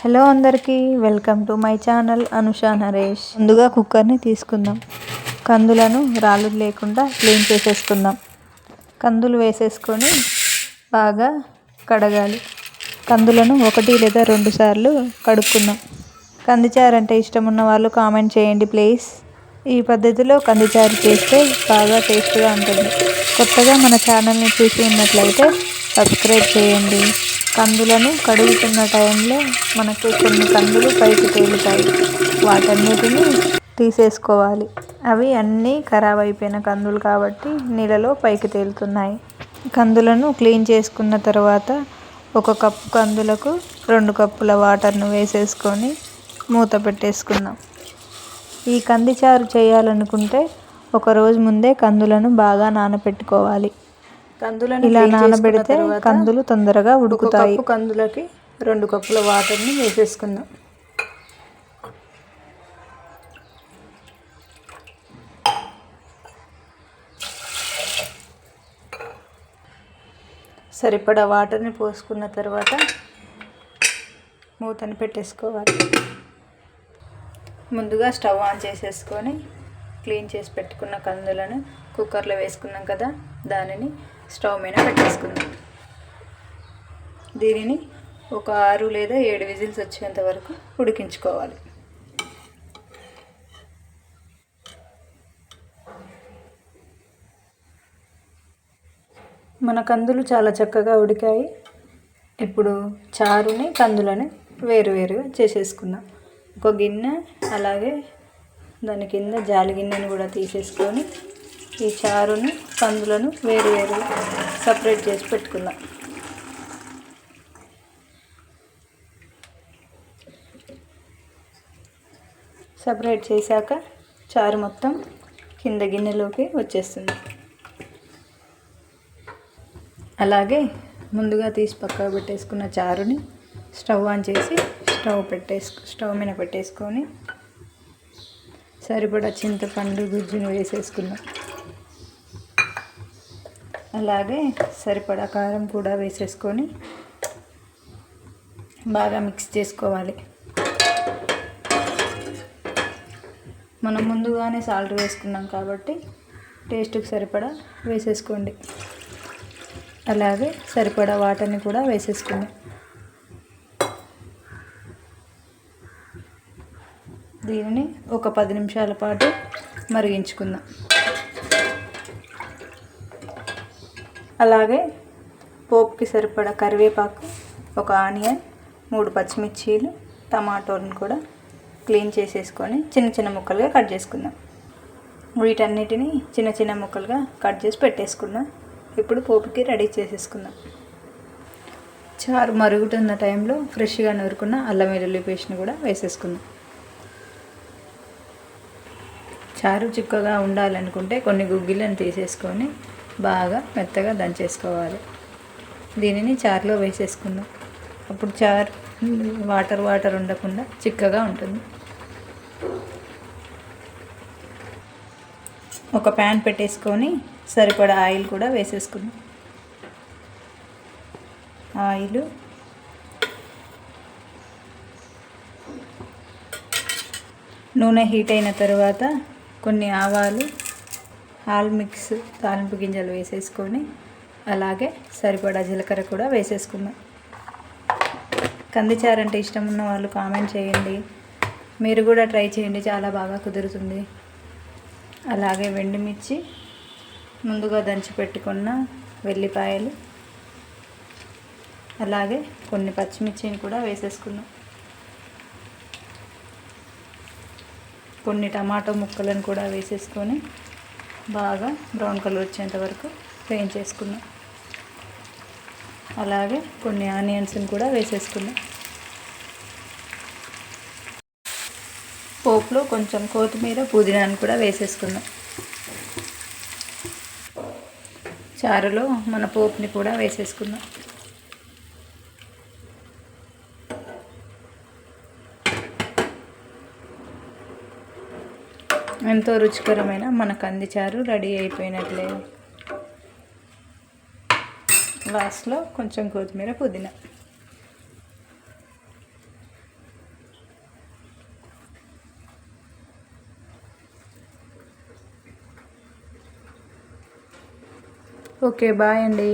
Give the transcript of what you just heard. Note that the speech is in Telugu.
హలో అందరికీ welcome to my channel Anusha Naresh. ముందుగా కుక్కర్ని తీసుకుందాం. కందులను రాళ్ళు లేకుండా క్లీన్ చేసేసుకుందాం. కందులు వేసేసుకొని బాగా కడగాలి. కందులను ఒకటి లేదా రెండు సార్లు కడుక్కుందాం కందిచారు అంటే ఇష్టం ఉన్న వాళ్ళు కామెంట్ చేయండి ప్లీజ్. ఈ పద్ధతిలో కందిచారు చేస్తే బాగా టేస్ట్గా ఉంటుంది. కొత్తగా మన ఛానల్ని చూసి ఉన్నట్లయితే సబ్స్క్రైబ్ చేయండి. కందులను కడుగుతున్న టైంలో మనకు కొన్ని కందులు పైకి తేలుతాయి. వాటన్నిటిని తీసేసుకోవాలి. అవి అన్నీ ఖరాబ్ అయిపోయిన కందులు కాబట్టి నీళ్ళలో పైకి తేలుతున్నాయి. కందులను క్లీన్ చేసుకున్న తర్వాత ఒక కప్పు కందులకు రెండు కప్పుల వాటర్ను వేసేసుకొని మూత పెట్టేసుకుందాం. ఈ కందిచారు చేయాలనుకుంటే ఒక రోజు ముందే కందులను బాగా నానబెట్టుకోవాలి కందులను ఇలా నానబెడితే కందులు తొందరగా ఉడుకుతాయి. కందులకి రెండు కప్పుల వాటర్ని వేసేసుకుందాం. సరిపడా వాటర్ని పోసుకున్న తర్వాత మూతని పెట్టేసుకోవాలి. ముందుగా స్టవ్ ఆన్ చేసేసుకొని క్లీన్ చేసి పెట్టుకున్న కందులను కుక్కర్లో వేసుకున్నాం కదా దానిని స్టవ్ మీద పెట్టేసుకుందాం. దీనిని ఒక ఆరు లేదా ఏడు విజిల్స్ వచ్చేంత వరకు ఉడికించుకోవాలి. మన కందులు చాలా చక్కగా ఉడికాయి. ఇప్పుడు చారుని కందులని వేరు వేరుగా చేసేసుకుందాం. ఒక గిన్నె అలాగే దాని కింద జాలి గిన్నెని కూడా తీసేసుకొని ఈ చారును కందులను వేరు వేరు సపరేట్ చేసి పెట్టుకుందాం సపరేట్ చేశాక చారు మొత్తం కింద గిన్నెలోకి వచ్చేస్తుంది. అలాగే ముందుగా తీసి పక్కకు పెట్టేసుకున్న చారుని స్టవ్ ఆన్ చేసి స్టవ్ పెట్టేసు స్టవ్ మీద పెట్టేసుకొని సరిపడా చింతపండు గుజ్జును వేసేసుకున్నాం. అలాగే సరిపడా కారం కూడా వేసేసుకొని బాగా మిక్స్ చేసుకోవాలి. మనం ముందుగానే సాల్ట్ వేసుకున్నాం కాబట్టి టేస్ట్కి సరిపడా వేసేసుకోండి. అలాగే సరిపడా వాటర్ని కూడా వేసేసుకోండి దీనిని ఒక పది నిమిషాల పాటు మరిగించుకుందాం. అలాగే పోపుకి సరిపడా కరివేపాకు ఒక ఆనియన్ మూడు పచ్చిమిర్చీలు టమాటోలను కూడా క్లీన్ చేసేసుకొని చిన్న చిన్న ముక్కలుగా కట్ చేసుకుందాం. వీటన్నిటిని చిన్న చిన్న ముక్కలుగా కట్ చేసి పెట్టేసుకుందాం ఇప్పుడు పోపుకి రెడీ చేసేసుకుందాం. చారు మరుగుతున్న టైంలో ఫ్రెష్గా నూరుకున్న అల్లం వెల్లుల్లి పేస్ట్ని కూడా వేసేసుకుందాం. చారు చిక్కగా ఉండాలనుకుంటే కొన్ని గుగ్గిలను తీసేసుకొని బాగా మెత్తగా దంచేసుకోవాలి. దీనిని చారులో వేసేసుకుందాం. అప్పుడు చారు వాటర్ వాటర్ ఉండకుండా చిక్కగా ఉంటుంది. ఒక ప్యాన్ పెట్టేసుకొని సరిపడా ఆయిల్ కూడా వేసేసుకుందాం. ఆయిల్ నూనె హీట్ అయిన తర్వాత కొన్ని ఆవాలు హాల్ మిక్స్ తాలింపు గింజలు వేసేసుకొని అలాగే సరిపడా జీలకర్ర కూడా వేసేసుకుందాం. కందిచారు అంటే ఇష్టం ఉన్న వాళ్ళు కామెంట్ చేయండి. మీరు కూడా ట్రై చేయండి చాలా బాగా కుదురుతుంది. అలాగే వెండిమిర్చి ముందుగా దంచి పెట్టుకున్న వెల్లిపాయలు అలాగే కొన్ని పచ్చిమిర్చిని కూడా వేసేసుకున్నాం కొన్ని టమాటో ముక్కలను కూడా వేసేసుకొని బాగా బ్రౌన్ కలర్ వచ్చేంత వరకు వేయించేసుకున్నాం అలాగే కొన్ని ఆనియన్స్ని కూడా వేసేసుకున్నాం. పోపులో కొంచెం కొత్తిమీర పుదీనాను కూడా వేసేసుకున్నాం. చారులో మన పోపుని కూడా వేసేసుకున్నాం. ఎంతో రుచికరమైన మన అందించారు రెడీ అయిపోయినట్లే. లాస్ట్లో కొంచెం కొత్తిమీర పుదీనా. ఓకే బాయ్ అండి.